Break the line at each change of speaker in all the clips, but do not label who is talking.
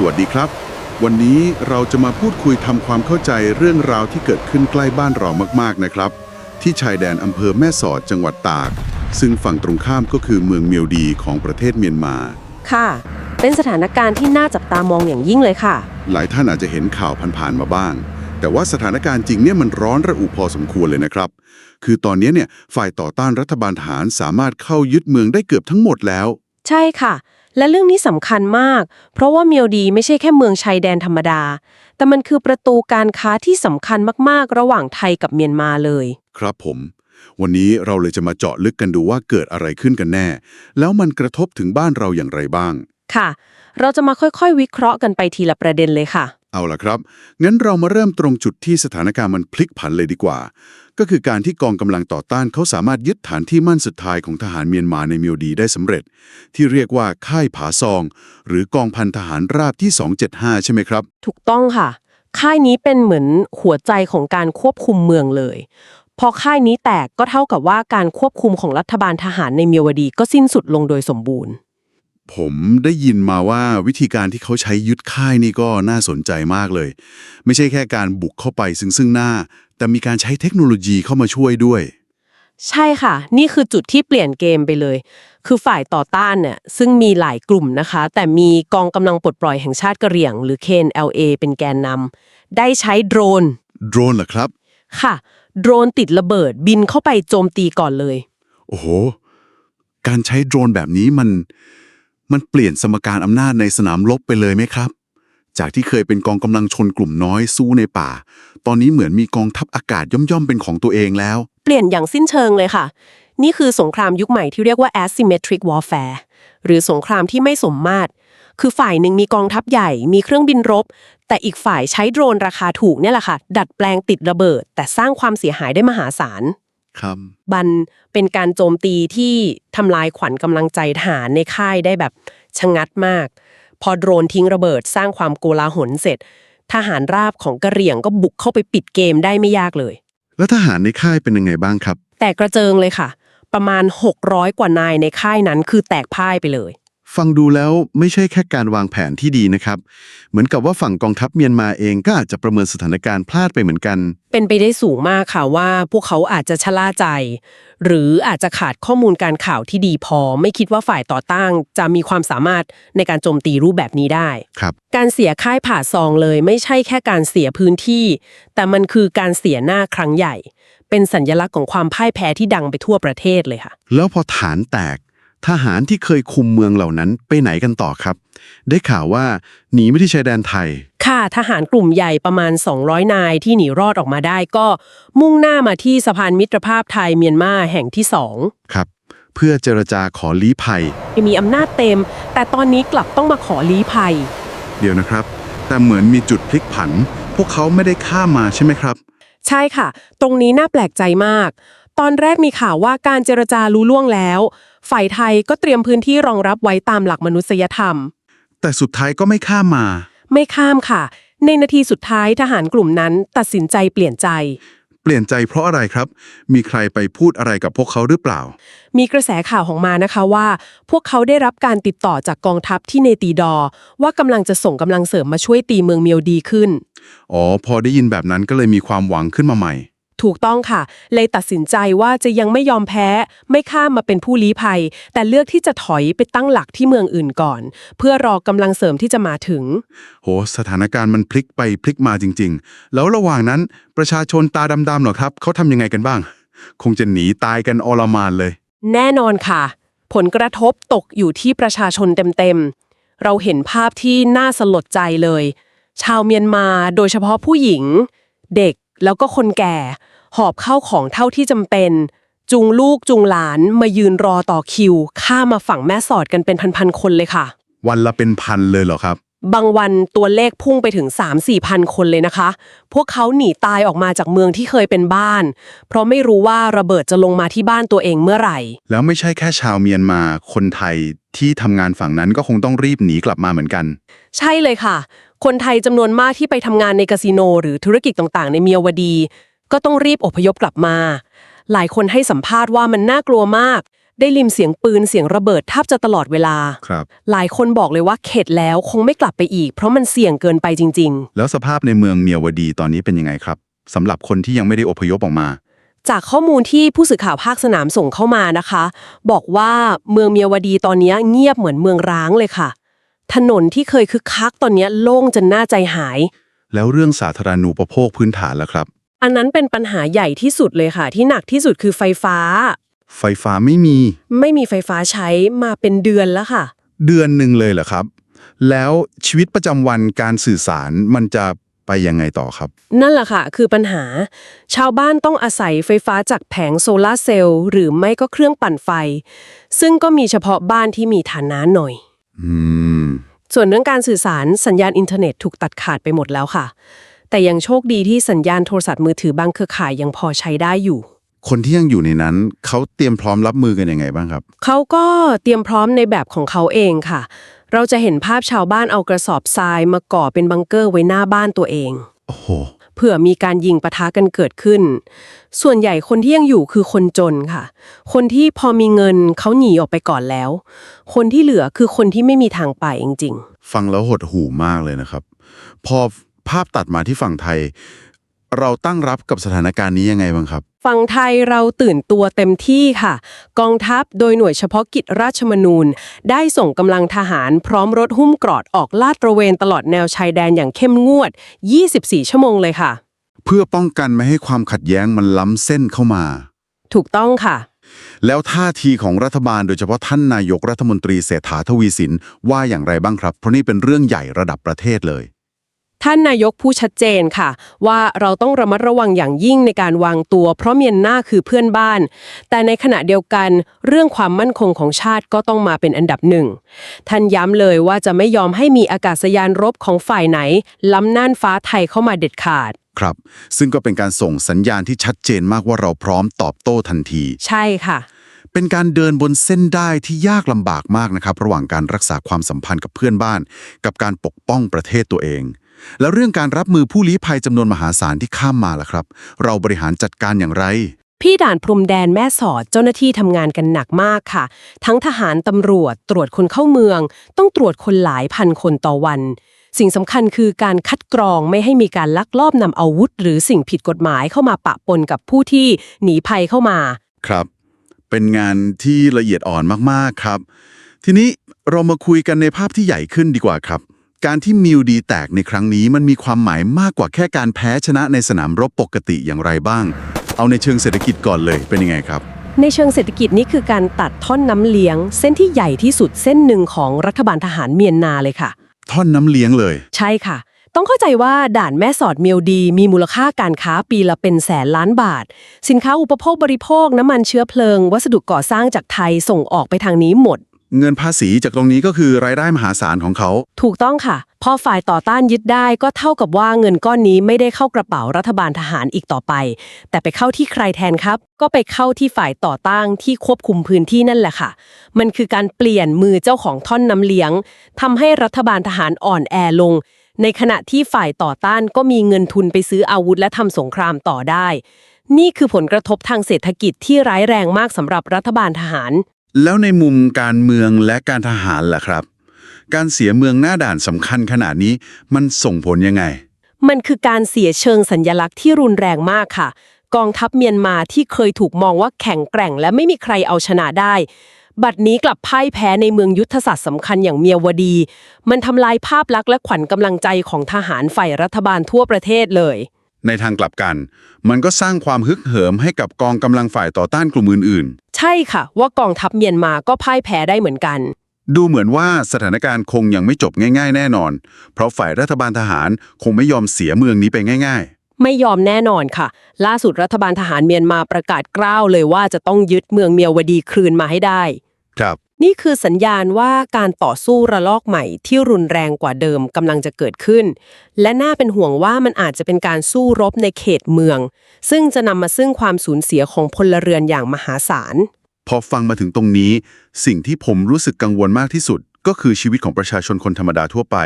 สวัสดีครับ วันนี้เราจะมาพูดคุยทำความเข้าใจเรื่องราวที่เกิดขึ้นใกล้บ้านเรามากๆนะครับ ที่ชายแดนอำเภอแม่สอดจังหวัดตาก ซึ่งฝั่งตรงข้ามก็คือเมืองเมียวดีของประเทศเมียนมา
ค่ะ เป็นสถานการณ์ที่น่าจับตามองอย่างยิ่งเลยค่ะ
หลายท่านอาจจะเห็นข่าวผ่านๆมาบ้าง แต่ว่าสถานการณ์จริงเนี่ยมันร้อนระอุพอสมควรเลยนะครับ คือตอนนี้เนี่ยฝ่ายต่อต้านรัฐบาลทหารสามารถเข้ายึดเมืองได้เกือบทั้งหมดแล้ว
ใช่ค่ะ และเรื่องนี้สำคัญมาก เพราะว่าเมียวดีไม่ใช่แค่เมืองชายแดนธรรมดา แต่มันคือประตูการค้าที่สำคัญมากๆ ระหว่างไทยกับเมียนมาเลย
ครับผม วันนี้เราเลยจะมาเจาะลึกกันดูว่าเกิดอะไรขึ้นกันแน่ แล้วมันกระทบถึงบ้านเราอย่างไรบ้าง
ค่ะ เราจะมาค่อยๆ วิเคราะห์กันไปทีละประเด็นเลยค่ะ
เอาล่ะครับ งั้นเรามาเริ่มตรงจุดที่สถานการณ์มันพลิกผันเลยดีกว่า ก็คือการที่กองกำลังต่อต้านเขาสามารถยึดฐานที่มั่นสุดท้ายของทหารเมียนมาในเมียวดีได้สำเร็จ ที่เรียกว่าค่ายผาซอง หรือกองพันทหารราบที่ 275 ใช่ไหมครับ
ถูกต้องค่ะ ค่ายนี้เป็นเหมือนหัวใจของการควบคุมเมืองเลย พอค่ายนี้แตกก็เท่ากับว่าการควบคุมของรัฐบาลทหารในเมียวดีก็สิ้นสุดลงโดยสมบูรณ์
ผมได้ยินมาว่าวิธีการที่เขาใช้ยึดค่ายนี่ก็น่าสนใจมากเลย ไม่ใช่แค่การบุกเข้าไปซึ่งซึ่งหน้า แต่มีการใช้เทคโนโลยีเข้ามาช่วยด้วย
ใช่ค่ะ นี่คือจุดที่เปลี่ยนเกมไปเลย คือฝ่ายต่อต้านเนี่ยซึ่งมีหลายกลุ่มนะคะ แต่มีกองกำลังปลดปล่อยแห่งชาติกะเหรี่ยง หรือ KNLA เป็นแกนนำได้ใช้โดรน
โดรนเหรอครับ
ค่ะ โดรนติดระเบิดบินเข้าไปโจมตีก่อนเลย
โอ้โห การใช้โดรนแบบนี้มัน มันเปลี่ยนสมการอำนาจในสนามรบไปเลยไหมครับ จากที่เคยเป็นกองกำลังชนกลุ่มน้อยสู้ในป่า ตอนนี้เหมือนมีกองทัพอากาศย่อมๆเป็นของตัวเองแล้ว
เปลี่ยนอย่างสิ้นเชิงเลยค่ะ นี่คือสงครามยุคใหม่ที่เรียกว่า asymmetric warfare หรือสงครามที่ไม่สมมาตร คือฝ่ายหนึ่งมีกองทัพใหญ่ มีเครื่องบินรบ แต่อีกฝ่ายใช้โดรนราคาถูกเนี่ยแหละค่ะ ดัดแปลงติดระเบิด แต่สร้างความเสียหายได้มหาศาล
ครับ
บันเป็นการโจมตีที่ทำลายขวัญกำลังใจทหารในค่ายได้แบบชะงัดมาก พอโดรนทิ้งระเบิดสร้างความโกลาหลเสร็จ ทหารราบของกะเหรี่ยงก็บุกเข้าไปปิดเกมได้ไม่ยากเลย
แล้วทหารในค่ายเป็นยังไงบ้างครับ
แตกกระเจิงเลยค่ะ ประมาณ 600 กว่านายในค่ายนั้นคือแตกพ่ายไปเลย
ฟังดูแล้วไม่ใช่แค่การวางแผนที่ดีนะครับ เหมือนกับว่าฝั่งกองทัพเมียนมาเองก็อาจจะประเมินสถานการณ์พลาดไปเหมือนกัน
เป็นไปได้สูงมากค่ะว่าพวกเขาอาจจะชะล่าใจ หรืออาจจะขาดข้อมูลการข่าวที่ดีพอ ไม่คิดว่าฝ่ายต่อต้านจะมีความสามารถในการโจมตีรูปแบบนี้ได้
ครับ
การเสียค่ายผ่าซองเลยไม่ใช่แค่การเสียพื้นที่ แต่มันคือการเสียหน้าครั้งใหญ่ เป็นสัญญลักษณ์ของความพ่ายแพ้ที่ดังไปทั่วประเทศเลยค่ะ
แล้วพอฐานแตก ทหารที่เคยคุมเมืองเหล่านั้นไปไหนกันต่อครับ ได้ข่าวว่าหนีไม่ที่ชายแดนไทย
ค่ะทหารกลุ่มใหญ่ประมาณ 200 นายที่หนีรอดออกมาได้ก็มุ่งหน้ามาที่สะพานมิตรภาพไทยเมียนมาแห่งที่สอง
ครับ เพื่อเจรจาขอลี้ภัย
มีอำนาจเต็ม แต่ตอนนี้กลับต้องมาขอลี้ภัย
เดี๋ยวนะครับ แต่เหมือนมีจุดพลิกผัน พวกเขาไม่ได้ข้ามมาใช่ไหมครับ
ใช่ค่ะ ตรงนี้น่าแปลกใจมาก ตอนแรกมีข่าวว่าการเจรจารู้ล่วงแล้ว ฝ่ายไทยก็เตรียมพื้นที่รองรับไว้ตามหลักมนุษยธรรม
แต่สุดท้ายก็ไม่ข้ามมา
ไม่ข้ามค่ะ ในนาทีสุดท้ายทหารกลุ่มนั้นตัดสินใจเปลี่ยนใจ
เปลี่ยนใจเพราะอะไรครับ มีใครไปพูดอะไรกับพวกเขาหรือเปล่า
มีกระแสข่าวของมานะคะว่า พวกเขาได้รับการติดต่อจากกองทัพที่เนตีดอร์ว่ากำลังจะส่งกำลังเสริมมาช่วยตีเมืองเมียวดีขึ้น
อ๋อ พอได้ยินแบบนั้นก็เลยมีความหวังขึ้นมาใหม่
ถูกต้องค่ะ เลยตัดสินใจว่าจะยังไม่ยอมแพ้ ไม่ข้ามมาเป็นผู้ลี้ภัย แต่เลือกที่จะถอยไปตั้งหลักที่เมืองอื่นก่อน เพื่อรอกำลังเสริมที่จะมาถึง
โห สถานการณ์มันพลิกไปพลิกมาจริง ๆ แล้วระหว่างนั้นประชาชนตาดำๆเหรอครับ เขาทำยังไงกันบ้าง คงจะหนีตายกันอลมานเลย
แน่นอนค่ะ ผลกระทบตกอยู่ที่ประชาชนเต็มๆ เราเห็นภาพที่น่าสลดใจเลย ชาวเมียนมาโดยเฉพาะผู้หญิง เด็ก แล้วก็คนแก่ หอบเข้าของเท่าที่จำเป็น จุงลูกจุงหลานมายืนรอต่อคิว ข้ามมาฝั่งแม่สอดกันเป็นพันๆคนเลยค่ะ
วันละเป็นพันเลยเหรอครับ
บางวันตัวเลขพุ่งไปถึง 3-4พันคนเลยนะคะ พวกเขาหนีตายออกมาจากเมืองที่เคยเป็นบ้าน เพราะไม่รู้ว่าระเบิดจะลงมาที่บ้านตัวเองเมื่อไหร่
แล้วไม่ใช่แค่ชาวเมียนมา คนไทยที่ทำงานฝั่งนั้นก็คงต้องรีบหนีกลับมาเหมือนกัน
ใช่เลยค่ะ คนไทยจำนวนมากที่ไปทำงานในคาสิโน หรือธุรกิจต่างๆ ในเมียวดี ก็ต้องรีบอพยพกลับมา หลายคนให้สัมภาษณ์ว่ามันน่ากลัวมาก ได้ลิมเสียงปืนเสียงระเบิดแทบจะตลอดเวลา
ครับ
หลายคนบอกเลยว่าเข็ดแล้วคงไม่กลับไปอีก เพราะมันเสี่ยงเกินไปจริง
แล้วสภาพในเมืองเมียวดีตอนนี้เป็นยังไงครับสำหรับคนที่ยังไม่ได้อพยพออกมา
ๆ จากข้อมูลที่ผู้สื่อข่าวภาคสนามส่งเข้ามานะคะ บอกว่าเมืองเมียวดีตอนนี้เงียบเหมือนเมืองร้างเลยค่ะ ถนนที่เคยคึกคักตอนนี้โล่งจนน่าใจหาย
แล้วเรื่องสาธารณูปโภคพื้นฐานล่ะครับ
อันนั้นเป็นปัญหาใหญ่ที่สุดเลยค่ะ ที่หนักที่สุดคือไฟฟ้า
ไฟฟ้าไม่มี
ไม่มีไฟฟ้าใช้มาเป็นเดือนแล้วค่ะ
เดือนหนึ่งเลยเหรอครับ แล้วชีวิตประจำวันการสื่อสารมันจะไปยังไงต่อครับ
นั่นแหละค่ะ คือปัญหา ชาวบ้านต้องอาศัยไฟฟ้าจากแผงโซลาร์เซลล์หรือไม่ก็เครื่องปั่นไฟ ซึ่งก็มีเฉพาะบ้านที่มีฐานะหน่อย
อืม
ส่วนเรื่องการสื่อสารสัญญาณอินเทอร์เน็ตถูกตัดขาดไปหมดแล้วค่ะ แต่ยังโชคดีที่สัญญาณโทรศัพท์มือถือบางเครือข่ายยังพอใช้ได้อยู่
คนที่ยังอยู่ในนั้นเขาเตรียมพร้อมรับมือกันยังไงบ้างครับ
เขาก็เตรียมพร้อมในแบบของเขาเองค่ะ เราจะเห็นภาพชาวบ้านเอากระสอบทรายมาก่อเป็นบังเกอร์ไว้หน้าบ้านตัวเอง
โอ้โห
เผื่อมีการยิงปะทะกันเกิดขึ้น ส่วนใหญ่คนที่ยังอยู่คือคนจนค่ะ คนที่พอมีเงินเขาหนีออกไปก่อนแล้ว คนที่เหลือคือคนที่ไม่มีทางไปจริง
ฟังแล้วหดหูมากเลยนะครับ พอภาพตัดมาที่ฝั่งไทย เราตั้งรับกับสถานการณ์นี้ยังไงบ้างครับ
ๆ ฝั่งไทยเราตื่นตัวเต็มที่ค่ะ กองทัพโดยหน่วยเฉพาะกิจราชมนูญ ได้ส่งกำลังทหารพร้อมรถหุ้มกรอดออกลาดตระเวนตลอดแนวชายแดนอย่างเข้มงวด 24 ชั่วโมงเลยค่ะ
เพื่อป้องกันไม่ให้ความขัดแย้งมันล้ำเส้นเข้ามา
ถูกต้องค่ะ
แล้วท่าทีของรัฐบาลโดยเฉพาะท่านนายกรัฐมนตรีเศรษฐาทวีสินว่าอย่างไรบ้างครับ เพราะนี่เป็นเรื่องใหญ่ระดับประเทศเลย
ท่านนายกผู้ชัดเจนค่ะ ว่าเราต้องระมัดระวังอย่างยิ่งในการวางตัว เพราะเมียนมาคือเพื่อนบ้าน แต่ในขณะเดียวกันเรื่องความมั่นคงของชาติก็ต้องมาเป็นอันดับหนึ่ง ท่านย้ำเลยว่าจะไม่ยอมให้มีอากาศยานรบของฝ่ายไหน ล้ำน่านฟ้าไทยเข้ามาเด็ดขาด
ครับ ซึ่งก็เป็นการส่งสัญญาณที่ชัดเจนมากว่าเราพร้อมตอบโต้ทันที
ใช่ค่ะ
เป็นการเดินบนเส้นได้ที่ยากลำบากมากนะครับ ระหว่างการรักษาความสัมพันธ์กับเพื่อนบ้าน กับการปกป้องประเทศตัวเอง แล้วเรื่องการรับมือผู้ลี้ภัยจำนวนมหาศาลที่ข้ามมาล่ะครับ เราบริหารจัดการอย่างไร
พี่ด่านพรมแดนแม่สอดเจ้าหน้าที่ทำงานกันหนักมากค่ะ ทั้งทหารตำรวจตรวจคนเข้าเมือง ต้องตรวจคนหลายพันคนต่อวัน สิ่งสำคัญคือการคัดกรองไม่ให้มีการลักลอบนำอาวุธ หรือสิ่งผิดกฎหมายเข้ามาปะปนกับผู้ที่หนีภัยเข้ามา
ครับ เป็นงานที่ละเอียดอ่อนมากๆครับ ทีนี้เรามาคุยกันในภาพที่ใหญ่ขึ้นดีกว่าครับ การที่มิวดีแตกในครั้งนี้มันมีความหมายมากกว่าแค่การแพ้ชนะในสนามรบปกติอย่างไรบ้าง เอาในเชิงเศรษฐกิจก่อนเลยเป็นยังไงครับ
ในเชิงเศรษฐกิจนี่คือการตัดท่อนน้ำเลี้ยง เส้นที่ใหญ่ที่สุดเส้นหนึ่งของรัฐบาลทหารเมียนนาเลยค่ะ
ท่อนน้ำเลี้ยงเลย
ใช่ค่ะ ต้องเข้าใจว่าด่านแม่สอดเมียวดี มีมูลค่าการค้าปีละเป็นแสนล้านบาท สินค้าอุปโภคบริโภคน้ำมันเชื้อเพลิง วัสดุก่อสร้างจากไทยส่งออกไปทางนี้หมด
เงินภาษีจากตรงนี้ก็คือรายได้มหาศาลของเขา
ถูกต้องค่ะ พอฝ่ายต่อต้านยึดได้ก็เท่ากับว่าเงินก้อนนี้ไม่ได้เข้ากระเป๋ารัฐบาลทหารอีกต่อไป แต่ไปเข้าที่ใครแทนครับ ก็ไปเข้าที่ฝ่ายต่อต้านที่ควบคุมพื้นที่นั่นแหละค่ะ มันคือการเปลี่ยนมือเจ้าของท่อนน้ำเลี้ยงทำให้รัฐบาลทหารอ่อนแอลง ในขณะที่ฝ่ายต่อต้านก็มีเงินทุนไปซื้ออาวุธและทำสงครามต่อได้ นี่คือผลกระทบทางเศรษฐกิจที่ร้ายแรงมากสำหรับรัฐบาลทหาร
แล้วในมุมการเมืองและการทหารล่ะครับ การเสียเมืองหน้าด่านสำคัญขนาดนี้มันส่งผลยังไง
มันคือการเสียเชิงสัญญลักษณ์ที่รุนแรงมากค่ะ กองทัพเมียนมาที่เคยถูกมองว่าแข็งแกร่ง และไม่มีใครเอาชนะได้ บัดนี้กลับพ่ายแพ้ในเมืองยุทธศาสตร์สำคัญอย่างเมียวดี มันทำลายภาพลักษณ์และขวัญกำลังใจของทหารฝ่ายรัฐบาลทั่วประเทศเลย
ในทางกลับกัน มันก็สร้างความฮึกเหิมให้กับกองกำลังฝ่ายต่อต้านกลุ่มอื่น
ใช่ค่ะ ว่ากองทัพเมียนมาก็พ่ายแพ้ได้เหมือนกัน
ๆ ดูเหมือนว่าสถานการณ์คงยังไม่จบง่าย ๆ แน่นอน เพราะฝ่ายรัฐบาลทหารคงไม่ยอมเสียเมืองนี้ไปง่าย
ไม่ยอมแน่นอนค่ะ ล่าสุดรัฐบาลทหารเมียนมาประกาศกล้าวเลยว่าจะต้องยึดเมืองเมียวดีคืนมาให้ได้
ๆ ครับ
นี่คือสัญญาณว่าการต่อสู้ระลอกใหม่ที่รุนแรงกว่าเดิมกำลังจะเกิดขึ้น และน่าเป็นห่วงว่ามันอาจจะเป็นการสู้รบในเขตเมือง ซึ่งจะนำมาซึ่งความสูญเสียของพลเรือนอย่างมหาศาล
พอฟังมาถึงตรงนี้ สิ่งที่ผมรู้สึกกังวลมากที่สุด ก็คือชีวิตของประชาชนคนธรรมดาทั่วไป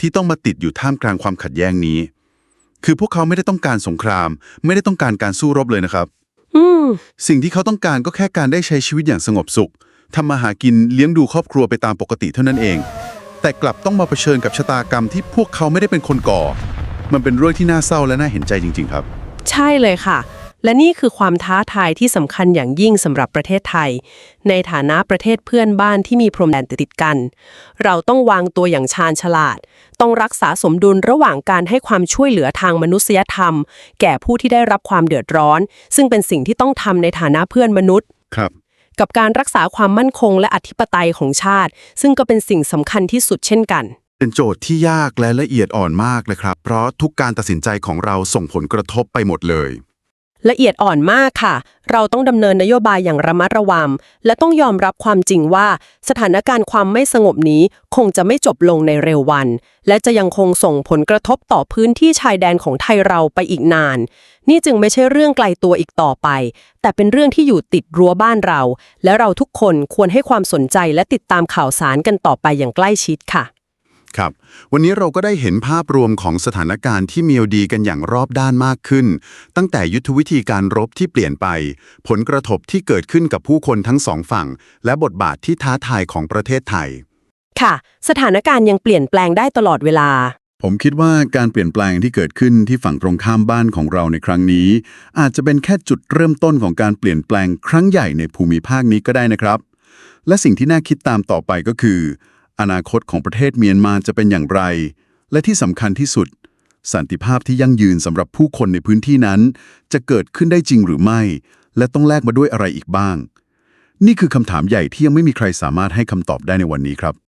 ที่ต้องมาติดอยู่ท่ามกลางความขัดแย้งนี้ คือพวกเขาไม่ได้ต้องการสงคราม ไม่ได้ต้องการการสู้รบเลยนะครับ
ออืม
สิ่งที่เขาต้องการก็แค่การได้ใช้ชีวิตอย่างสงบสุข ทำมาหากินเลี้ยงดูครอบครัวไปตามปกติเท่านั้นเอง แต่กลับต้องมาเผชิญกับชะตากรรมที่พวกเขาไม่ได้เป็นคนก่อ มันเป็นเรื่องที่น่าเศร้าและน่าเห็นใจจริง ๆ ครับ
ใช่เลยค่ะ และนี่คือความท้าทายที่สำคัญอย่างยิ่งสำหรับประเทศไทย ในฐานะประเทศเพื่อนบ้านที่มีพรมแดนติดกัน เราต้องวางตัวอย่างชาญฉลาด ต้องรักษาสมดุลระหว่างการให้ความช่วยเหลือทางมนุษยธรรม แก่ผู้ที่ได้รับความเดือดร้อน ซึ่งเป็นสิ่งที่ต้องทำในฐานะเพื่อนมนุษย์
ครับ
กับการรักษาความมั่นคงและอธิปไตยของชาติ ซึ่งก็เป็นสิ่งสำคัญที่สุดเช่นกัน
เป็นโจทย์ที่ยากและละเอียดอ่อนมากเลยครับ เพราะทุกการตัดสินใจของเราส่งผลกระทบไปหมดเลย
ละเอียดอ่อนมากค่ะ เราต้องดำเนินนโยบายอย่างระมัดระวัง และต้องยอมรับความจริงว่า สถานการณ์ความไม่สงบนี้คงจะไม่จบลงในเร็ววัน และจะยังคงส่งผลกระทบต่อพื้นที่ชายแดนของไทยเราไปอีกนาน นี่จึงไม่ใช่เรื่องไกลตัวอีกต่อไป แต่เป็นเรื่องที่อยู่ติดรั้วบ้านเรา และเราทุกคนควรให้ความสนใจและติดตามข่าวสารกันต่อไปอย่างใกล้ชิดค่ะ
ครับ วันนี้เราก็ได้เห็นภาพรวมของสถานการณ์ที่มีดีกันอย่างรอบด้านมากขึ้น ตั้งแต่ยุทธวิธีการรบที่เปลี่ยนไป ผลกระทบที่เกิดขึ้นกับผู้คนทั้งสองฝั่ง และบทบาทที่ท้าทายของประเทศไทย
ค่ะ สถานการณ์ยังเปลี่ยนแปลงได้ตลอดเวลา
ผมคิดว่าการเปลี่ยนแปลงที่เกิดขึ้นที่ฝั่งตรงข้ามบ้านของเราในครั้งนี้ อาจจะเป็นแค่จุดเริ่มต้นของการเปลี่ยนแปลงครั้งใหญ่ในภูมิภาคนี้ก็ได้นะครับ และสิ่งที่น่าคิดตามต่อไปก็คือ อนาคตของประเทศเมียนมาจะเป็นอย่างไร และที่สำคัญที่สุด สันติภาพที่ยั่งยืนสำหรับผู้คนในพื้นที่นั้น จะเกิดขึ้นได้จริงหรือไม่ และต้องแลกมาด้วยอะไรอีกบ้าง นี่คือคำถามใหญ่ที่ยังไม่มีใครสามารถให้คำตอบได้ในวันนี้ครับ